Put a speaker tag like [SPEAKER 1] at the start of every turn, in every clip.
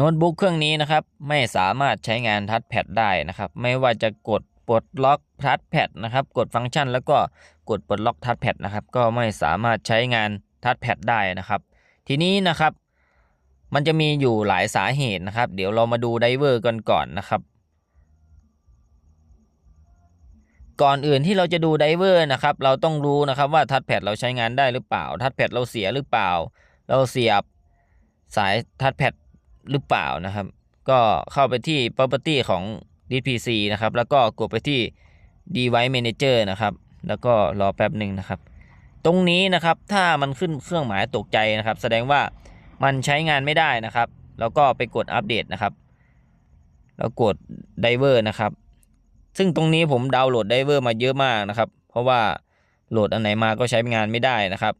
[SPEAKER 1] โน้ตบุ๊กเครื่องนี้นะครับไม่สามารถใช้งานทัชแพดได้นะครับ ไม่ว่าจะกดปลดล็อกทัชแพดนะครับ กดฟังก์ชัน แล้วก็กดปลดล็อกทัชแพดนะครับ ก็ไม่สามารถใช้งานทัชแพดได้นะครับ ทีนี้นะครับ มันจะมีอยู่หลายสาเหตุนะครับ เดี๋ยวเรามาดูไดเวอร์กันก่อนนะครับ ก่อนอื่นที่เราจะดูไดเวอร์นะครับ เราต้องรู้นะครับว่าทัชแพดเราใช้งานได้หรือเปล่า ทัชแพดเราเสียหรือเปล่า เราเสียบสายทัชแพด หรือเปล่านะครับ ก็เข้าไปที่ property ของ DPC นะครับ แล้วก็กดไปที่ device manager นะครับ แล้วก็รอแป๊บหนึ่งนะครับ ตรงนี้นะครับถ้ามันขึ้นเครื่องหมายตกใจนะครับ แสดงว่ามันใช้งานไม่ได้นะครับ แล้วก็ไปกดอัปเดตนะครับ แล้วกดไดเวอร์นะครับ ซึ่งตรงนี้ผมดาวน์โหลดไดเวอร์มาเยอะมากนะครับ เพราะว่าโหลดอันไหนมาก็ใช้งานไม่ได้นะครับ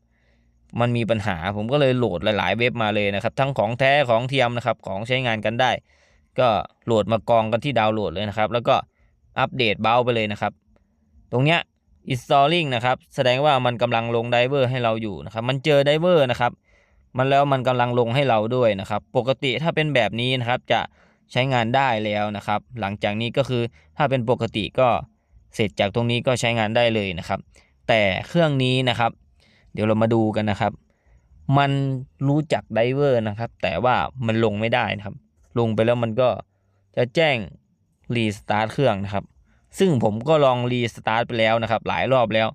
[SPEAKER 1] มันมีปัญหาผมก็เลยโหลดหลาย ๆ เว็บมาเลยนะครับ ทั้งของแท้ของเทียมนะครับ ของใช้งานกันได้ ก็โหลดมากองกันที่ดาวน์โหลดเลยนะครับ แล้วก็อัปเดตเบราว์ไปเลยนะครับ ตรงเนี้ย installing นะครับ แสดงว่ามันกำลังลงไดเวอร์ให้เราอยู่นะครับ มันเจอไดเวอร์นะครับ มันแล้วมันกำลังลงให้เราด้วยนะครับ ปกติถ้าเป็นแบบนี้นะครับจะใช้งานได้แล้วนะครับ หลังจากนี้ก็คือถ้าเป็นปกติก็เสร็จจากตรงนี้ก็ใช้งานได้เลยนะครับ แต่เครื่องนี้นะครับ เดี๋ยวเรามาดูกันนะครับ มันรู้จักไดเวอร์นะครับ แต่ว่ามันลงไม่ได้นะครับ ลงไปแล้วมันก็จะแจ้งรีสตาร์ทเครื่องนะครับ ซึ่งผมก็ลองรีสตาร์ทไปแล้วนะครับ หลายรอบแล้ว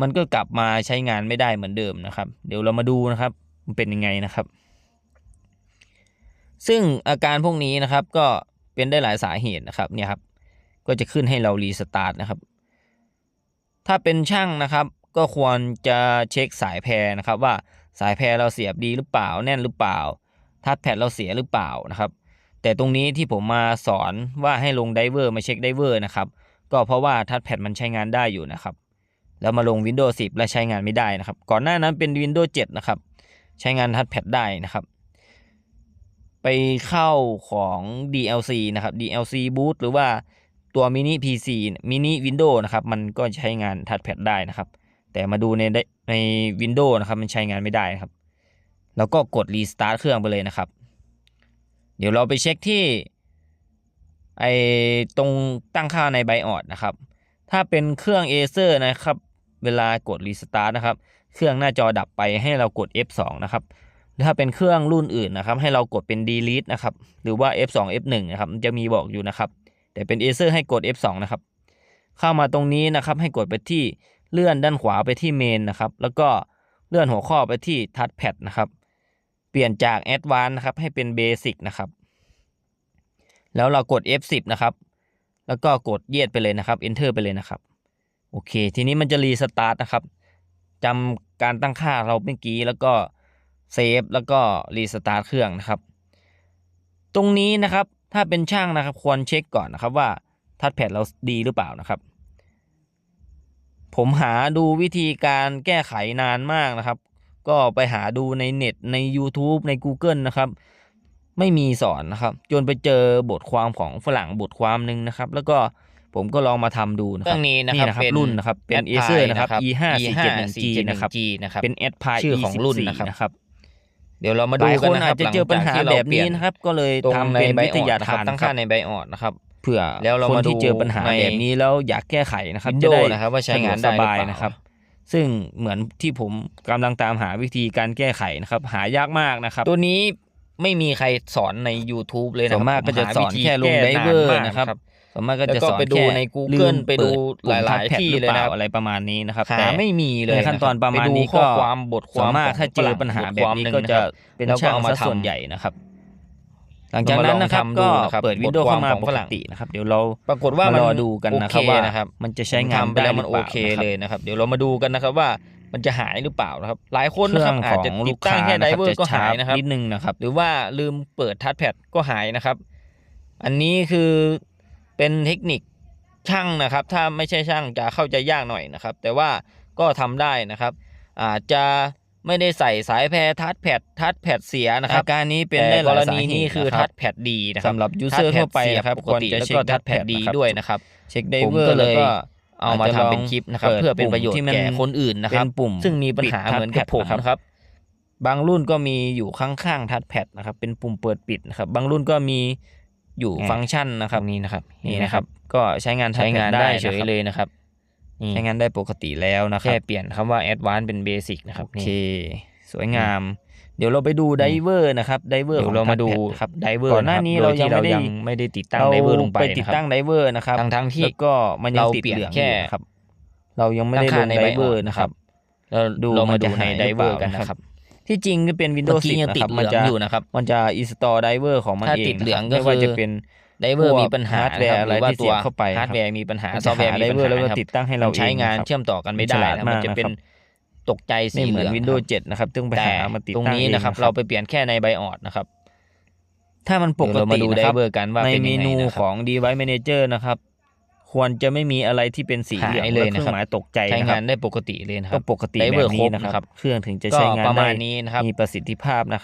[SPEAKER 1] มันก็กลับมาใช้งานไม่ได้เหมือนเดิมนะครับ เดี๋ยวเรามาดูนะครับ มันเป็นยังไงนะครับ ซึ่งอาการพวกนี้นะครับก็เป็นได้หลายสาเหตุนะครับเนี่ยครับ ก็จะขึ้นให้เรารีสตาร์ทนะครับ ถ้าเป็นช่างนะครับ ก็ควรจะเช็คสายแพรนะครับว่าสายแพรเราเสียบดีหรือเปล่าแน่นหรือเปล่า ทัดแพดเราเสียหรือเปล่านะครับ แต่ตรงนี้ที่ผมมาสอนว่าให้ลงไดเวอร์มาเช็คไดเวอร์นะครับก็เพราะว่าทัดแพดมันใช้งานได้อยู่นะครับแล้วมาลง Windows 10 และใช้งานไม่ได้นะครับ ก่อนหน้านั้นเป็น Windows 7 นะครับ ใช้งานทัดแพดได้นะครับ ไปเข้าของ DLC นะครับ DLC boot หรือว่าตัว mini PC mini Windows นะครับ มันก็ใช้งานทัดแพดได้นะครับ แต่มาดูในใน Windows นะครับ มันใช้งานไม่ได้นะครับ แล้วก็กด restart เครื่องไปเลยนะครับ เดี๋ยวเราไปเช็คที่ไอตรงตั้งค่าในไบออดนะครับ ถ้าเป็นเครื่อง Acer นะครับ เวลากด restart นะครับ เครื่องหน้าจอดับไปให้เรากด F2 นะครับถ้าเป็นเครื่องรุ่นอื่นนะครับ ให้เรากดเป็น delete นะครับ หรือว่า F2 F1 นะครับจะมีบอกอยู่นะครับ แต่เป็น Acer ให้กด F2 นะครับ เข้ามาตรงนี้นะครับ ให้กดไปที่ เลื่อนด้านขวาไปที่เมนนะครับ แล้วก็เลื่อนหัวข้อไปที่ touchpad นะครับ เปลี่ยนจาก a d v a n c e นะครับให้เป็น basic นะครับ แล้วเรากด F10 นะครับ แล้วก็กดเยียดไปเลยนะครับ enter ไปเลยนะครับ โอเค ทีนี้มันจะรีสตาร์ทนะครับจำการตั้งค่าเราเมื่อกี้แล้วก็เซฟแล้วก็รีสตาร์ทเครื่องนะครับ ตรงนี้นะครับถ้าเป็นช่างนะครับควรเช็คก่อนนะครับว่าทัดแพดเราดีหรือเปล่านะครับ ผมหาดูวิธีการแก้ไขนานมากนะครับ ก็ไปหาดูในเน็ตใน YouTube ใน Google นะครับ ไม่มีสอนนะครับ จนไปเจอบทความของฝรั่งบทความหนึ่งนะครับ แล้วก็ผมก็ลองมาทำดูนะค
[SPEAKER 2] เครื่
[SPEAKER 1] รั
[SPEAKER 2] อบงนี้นะครับ
[SPEAKER 1] นี่นะครับ
[SPEAKER 2] เป็น
[SPEAKER 1] รุ่นนะครับ เป็น
[SPEAKER 2] Adpie
[SPEAKER 1] Acer นะครับ
[SPEAKER 2] นะครับ
[SPEAKER 1] e 5 4 7 1 G นะครับ
[SPEAKER 2] G นะครับ
[SPEAKER 1] เป็น a d p i
[SPEAKER 2] ชื่อของรุ่นนะครับ
[SPEAKER 1] นะครับ
[SPEAKER 2] เดี๋ยวเรามา
[SPEAKER 1] ห
[SPEAKER 2] ดู
[SPEAKER 1] ลาย
[SPEAKER 2] กั
[SPEAKER 1] คนน
[SPEAKER 2] นะค
[SPEAKER 1] อา
[SPEAKER 2] รั
[SPEAKER 1] จ
[SPEAKER 2] บ
[SPEAKER 1] จะเจอปัญหาแบบนี้นะครับก็เลย
[SPEAKER 2] ตรง
[SPEAKER 1] ทำ
[SPEAKER 2] ใน
[SPEAKER 1] เป็น
[SPEAKER 2] ไบ
[SPEAKER 1] วิ
[SPEAKER 2] อ
[SPEAKER 1] ท
[SPEAKER 2] อด
[SPEAKER 1] ยา
[SPEAKER 2] นะครับ
[SPEAKER 1] ทาน
[SPEAKER 2] ตั้ง
[SPEAKER 1] ครั
[SPEAKER 2] ค่า
[SPEAKER 1] บ
[SPEAKER 2] ในไบออดนะครับ
[SPEAKER 1] เพื่อ
[SPEAKER 2] แล้วเรา
[SPEAKER 1] คน
[SPEAKER 2] มาดู
[SPEAKER 1] ที่เจอปัญหา
[SPEAKER 2] ใน
[SPEAKER 1] แบบนี้แล้วอยากแก้ไขนะครับ
[SPEAKER 2] Windows
[SPEAKER 1] จะได้
[SPEAKER 2] นะครับว่าใช้งานได้
[SPEAKER 1] สะดวกสบาย
[SPEAKER 2] หรือเปล่าน
[SPEAKER 1] นะครับ ซึ่งเหมือนที่ผมกำลังตามหาวิธีการแก้ไขนะครับ หายากมากนะครับ
[SPEAKER 2] ตัวนี้ไม่มีใครสอนใน YouTube เลยนะ
[SPEAKER 1] ส่วนมาก
[SPEAKER 2] ผ
[SPEAKER 1] ก็จะ
[SPEAKER 2] ห
[SPEAKER 1] สอน
[SPEAKER 2] วิธี
[SPEAKER 1] แค่ลง
[SPEAKER 2] ก้
[SPEAKER 1] ไดเวอร์า
[SPEAKER 2] มา
[SPEAKER 1] นะครับส่วนมากก็
[SPEAKER 2] แล้ว
[SPEAKER 1] จะ
[SPEAKER 2] ก็
[SPEAKER 1] สอน
[SPEAKER 2] ไปดู
[SPEAKER 1] แค่
[SPEAKER 2] ใน Google ไปดูหลายๆ
[SPEAKER 1] ปุ่ม
[SPEAKER 2] ที่
[SPEAKER 1] touchpad
[SPEAKER 2] เลยนะครับ
[SPEAKER 1] หรือปาอะไรประมาณนี้นะครับ
[SPEAKER 2] หา
[SPEAKER 1] แต่
[SPEAKER 2] ไม่มีเลย
[SPEAKER 1] ในขั้นตอนประมาณนี้
[SPEAKER 2] ไปดูข้
[SPEAKER 1] ก็
[SPEAKER 2] อความบทค
[SPEAKER 1] ส่ว
[SPEAKER 2] วาม
[SPEAKER 1] นมากถ้าเจอ
[SPEAKER 2] ของ
[SPEAKER 1] ปัญหา
[SPEAKER 2] บท
[SPEAKER 1] แบ
[SPEAKER 2] ค
[SPEAKER 1] บ
[SPEAKER 2] วาม
[SPEAKER 1] นี้
[SPEAKER 2] หนึ่ง
[SPEAKER 1] ก็จะ
[SPEAKER 2] นะครับ
[SPEAKER 1] เป็น
[SPEAKER 2] แล้วก็
[SPEAKER 1] ช่าง
[SPEAKER 2] เอามา
[SPEAKER 1] ซะส่วน
[SPEAKER 2] ทำ
[SPEAKER 1] ใหญ่นะครับ หลังจากนั้นนะครับ
[SPEAKER 2] เรามาลองทำดู
[SPEAKER 1] ก็
[SPEAKER 2] นะครับ
[SPEAKER 1] เปิดวิดีโอบ
[SPEAKER 2] ทความ
[SPEAKER 1] เข้ามา
[SPEAKER 2] ของ
[SPEAKER 1] ป
[SPEAKER 2] ฝ
[SPEAKER 1] ก
[SPEAKER 2] รั่ง
[SPEAKER 1] ตินะครับ เดี๋ยวเรา
[SPEAKER 2] ปรากฏว่ามัน
[SPEAKER 1] รอดูกันนะครับ
[SPEAKER 2] โอเว่านะครับ
[SPEAKER 1] มันจะใช้งาน
[SPEAKER 2] ทำไป
[SPEAKER 1] ได้
[SPEAKER 2] แล้ว
[SPEAKER 1] ห
[SPEAKER 2] มั
[SPEAKER 1] รื
[SPEAKER 2] น
[SPEAKER 1] อ
[SPEAKER 2] โอ
[SPEAKER 1] เปล่า
[SPEAKER 2] เค
[SPEAKER 1] นะครับ
[SPEAKER 2] เลยนะครับ เดี๋ยวเรามาดูกันนะครับว่ามันจะหายหรือเปล่านะครับ หลายคน
[SPEAKER 1] เค
[SPEAKER 2] นะ
[SPEAKER 1] รื่
[SPEAKER 2] ค
[SPEAKER 1] อ
[SPEAKER 2] รับ
[SPEAKER 1] ง
[SPEAKER 2] อาจ
[SPEAKER 1] ของ
[SPEAKER 2] จะ
[SPEAKER 1] ลู
[SPEAKER 2] ติด
[SPEAKER 1] ก
[SPEAKER 2] ตั้
[SPEAKER 1] ค้าง
[SPEAKER 2] แค่
[SPEAKER 1] นะ
[SPEAKER 2] ได
[SPEAKER 1] ครับ
[SPEAKER 2] เวอร์
[SPEAKER 1] จะ
[SPEAKER 2] ก็
[SPEAKER 1] ช้า
[SPEAKER 2] หายนะครับ
[SPEAKER 1] นิดนึงนะครับ
[SPEAKER 2] หรือว่าลืมเปิดทัชแพดก็หายนะครับ อันนี้คือเป็นเทคนิคช่างนะครับ ถ้าไม่ใช่ช่างจะเข้าใจยากหน่อยนะครับ แต่ว่าก็ทำได้นะครับ อาจจะ ไม่ได้ใส่สายแพรทัชแพดทัชแพดเสียนะครับ
[SPEAKER 1] อาการนี้เป็น
[SPEAKER 2] แต่
[SPEAKER 1] ได้ห
[SPEAKER 2] ก
[SPEAKER 1] ลาย
[SPEAKER 2] ร
[SPEAKER 1] สา
[SPEAKER 2] ณี
[SPEAKER 1] เห
[SPEAKER 2] นี้
[SPEAKER 1] ตุ
[SPEAKER 2] คือ
[SPEAKER 1] นะค
[SPEAKER 2] ทั
[SPEAKER 1] รับ
[SPEAKER 2] ชแพดดีนะครับ
[SPEAKER 1] สำหรับ user
[SPEAKER 2] ทัชแพด
[SPEAKER 1] ทั่วไป
[SPEAKER 2] เสีย
[SPEAKER 1] นะครับ
[SPEAKER 2] ปกติ
[SPEAKER 1] ควรจะ
[SPEAKER 2] แล้ว
[SPEAKER 1] เช็ค
[SPEAKER 2] ก็ทัชแพด
[SPEAKER 1] touchpad
[SPEAKER 2] ดี
[SPEAKER 1] นะครับ
[SPEAKER 2] ด้วยนะครับ
[SPEAKER 1] เช็คได
[SPEAKER 2] ผม
[SPEAKER 1] เวอร์
[SPEAKER 2] ก็เลย
[SPEAKER 1] แล้วก็
[SPEAKER 2] เอามาทำเป็นคลิปนะครับ
[SPEAKER 1] ปิด
[SPEAKER 2] เพื่อเป็นประโยชน์
[SPEAKER 1] ที่มัน
[SPEAKER 2] แก่คนอื่นนะครับ
[SPEAKER 1] เป็นปุ่ม
[SPEAKER 2] ซึ่งมีปัญหา
[SPEAKER 1] ปิด
[SPEAKER 2] เหมือนกับผม
[SPEAKER 1] touchpad
[SPEAKER 2] นะครับ
[SPEAKER 1] บางรุ่นก็มีอยู่ข้างๆทัชแพดนะครับ เป็นปุ่มเปิดปิดนะครับ บางรุ่นก็มีอยู่
[SPEAKER 2] อ่า
[SPEAKER 1] ฟังก์ชันนะครับ
[SPEAKER 2] ตรงนี้นะครับ
[SPEAKER 1] นี่นะครับ ก็ใช้งาน
[SPEAKER 2] ใช้งาน
[SPEAKER 1] touchpad
[SPEAKER 2] ได้ะเฉย
[SPEAKER 1] ครับ
[SPEAKER 2] เลยนะครับนี่
[SPEAKER 1] ใช้งานได้ปกติแล้วนะครั
[SPEAKER 2] แค่
[SPEAKER 1] บ
[SPEAKER 2] เปลี่ยนคำว่า advanced เป็น basic นะครับ
[SPEAKER 1] โอเค
[SPEAKER 2] นี่
[SPEAKER 1] สวยงาม เดี๋ยวเราไปดูไดเวอร์นะครับไดเวอร์
[SPEAKER 2] เดี๋ยวเรามาดู
[SPEAKER 1] ครับ
[SPEAKER 2] ไดเวอร์
[SPEAKER 1] ก่อนหน้านี้เรายังไม่ได้
[SPEAKER 2] ไม่ได้ติดตั้ง
[SPEAKER 1] เรา
[SPEAKER 2] ไดเวอร์ลงไป
[SPEAKER 1] ไปติด
[SPEAKER 2] นะครับ
[SPEAKER 1] ตั้งไดเวอร์นะครับ
[SPEAKER 2] ทั้งทั้งๆที่
[SPEAKER 1] แล้วก็มันยัง
[SPEAKER 2] เรา
[SPEAKER 1] ติด
[SPEAKER 2] เปลี่ยน
[SPEAKER 1] เหลือง
[SPEAKER 2] แค่
[SPEAKER 1] อยู่นะครับ เรายังไม่ได้ล
[SPEAKER 2] ตั้
[SPEAKER 1] ง
[SPEAKER 2] ค่
[SPEAKER 1] ได
[SPEAKER 2] ใบ
[SPEAKER 1] เวอร์
[SPEAKER 2] ก
[SPEAKER 1] นะครับ
[SPEAKER 2] เรา
[SPEAKER 1] ดู
[SPEAKER 2] เรา
[SPEAKER 1] มั
[SPEAKER 2] มาน
[SPEAKER 1] จะ
[SPEAKER 2] ดูใน
[SPEAKER 1] หาย
[SPEAKER 2] ไดเวอร์
[SPEAKER 1] หรือเปล่า
[SPEAKER 2] กัน
[SPEAKER 1] นะ
[SPEAKER 2] นะ
[SPEAKER 1] ค
[SPEAKER 2] ค
[SPEAKER 1] รั
[SPEAKER 2] รับบ
[SPEAKER 1] ที่จริงก็เป็น
[SPEAKER 2] เมื่
[SPEAKER 1] Windows
[SPEAKER 2] อกี้
[SPEAKER 1] 10
[SPEAKER 2] ยัง
[SPEAKER 1] นะ
[SPEAKER 2] ติด
[SPEAKER 1] ครับ
[SPEAKER 2] เห
[SPEAKER 1] มั
[SPEAKER 2] ลื
[SPEAKER 1] น
[SPEAKER 2] อง
[SPEAKER 1] จะ
[SPEAKER 2] อยู่นะครับ
[SPEAKER 1] มันจะ install driver ของมัน
[SPEAKER 2] ถ้า
[SPEAKER 1] เอง
[SPEAKER 2] ติดเหลือง
[SPEAKER 1] นะครับ
[SPEAKER 2] ก็
[SPEAKER 1] ไม่ว่า
[SPEAKER 2] คือ
[SPEAKER 1] จะเป็น
[SPEAKER 2] ไดเวอร์
[SPEAKER 1] พวก
[SPEAKER 2] มีปัญหา
[SPEAKER 1] ฮาร์ดแวร์
[SPEAKER 2] คบ
[SPEAKER 1] อะไร
[SPEAKER 2] หว่า
[SPEAKER 1] ที่เสียบเข้าไป
[SPEAKER 2] ฮาร์ดแวร์มีปัญหา
[SPEAKER 1] มัน
[SPEAKER 2] ซ
[SPEAKER 1] จะ
[SPEAKER 2] อฟต์แวร์
[SPEAKER 1] หา
[SPEAKER 2] มีปัญหา
[SPEAKER 1] driver แล้วก็
[SPEAKER 2] ครับ
[SPEAKER 1] ติดตั้งให้เรา
[SPEAKER 2] มันใช้
[SPEAKER 1] เอง
[SPEAKER 2] งาน
[SPEAKER 1] นะครับ
[SPEAKER 2] เชื่อมต่อกันไม่
[SPEAKER 1] ฉ
[SPEAKER 2] ได้
[SPEAKER 1] ลาด
[SPEAKER 2] นะมันจะ
[SPEAKER 1] มากนะครับ
[SPEAKER 2] เป็นตกใจ
[SPEAKER 1] ไม่
[SPEAKER 2] สี
[SPEAKER 1] เห
[SPEAKER 2] เห
[SPEAKER 1] มื
[SPEAKER 2] ลื
[SPEAKER 1] อน
[SPEAKER 2] อง
[SPEAKER 1] Windows 7 นะครับต้องไป
[SPEAKER 2] แต่
[SPEAKER 1] หามาติด
[SPEAKER 2] ตรง
[SPEAKER 1] ตั้ง
[SPEAKER 2] นี้
[SPEAKER 1] เอง
[SPEAKER 2] นะครับ เราไปเปลี่ยนแค่ในไบออดนะครับ
[SPEAKER 1] ถ้ามันปก
[SPEAKER 2] เดี๋ยวเรา
[SPEAKER 1] ติ
[SPEAKER 2] มาดู
[SPEAKER 1] นะครับ
[SPEAKER 2] driver กันว่า
[SPEAKER 1] ใน
[SPEAKER 2] เป็น
[SPEAKER 1] เม
[SPEAKER 2] ยังไง
[SPEAKER 1] นู
[SPEAKER 2] นะครับ
[SPEAKER 1] ของ device manager นะครับ ควรจะไม่มีอะไรที่เป็นสีเหลือง
[SPEAKER 2] หายเลย
[SPEAKER 1] และเครื่อ
[SPEAKER 2] นะครับ
[SPEAKER 1] งหมายตกใจ
[SPEAKER 2] ใช้
[SPEAKER 1] นะค
[SPEAKER 2] งา
[SPEAKER 1] รับ
[SPEAKER 2] นได้ปกติเลยนะค
[SPEAKER 1] ก็
[SPEAKER 2] รับ
[SPEAKER 1] ปกติ
[SPEAKER 2] driver
[SPEAKER 1] แบบนี้นะ
[SPEAKER 2] ครบ
[SPEAKER 1] ครับ
[SPEAKER 2] นะครับ
[SPEAKER 1] เครื่องถึงจะ
[SPEAKER 2] ก็
[SPEAKER 1] ใช้งาน
[SPEAKER 2] ประมา
[SPEAKER 1] ได้
[SPEAKER 2] ณนี้นะครับ
[SPEAKER 1] มีประสิทธิภาพนะครับ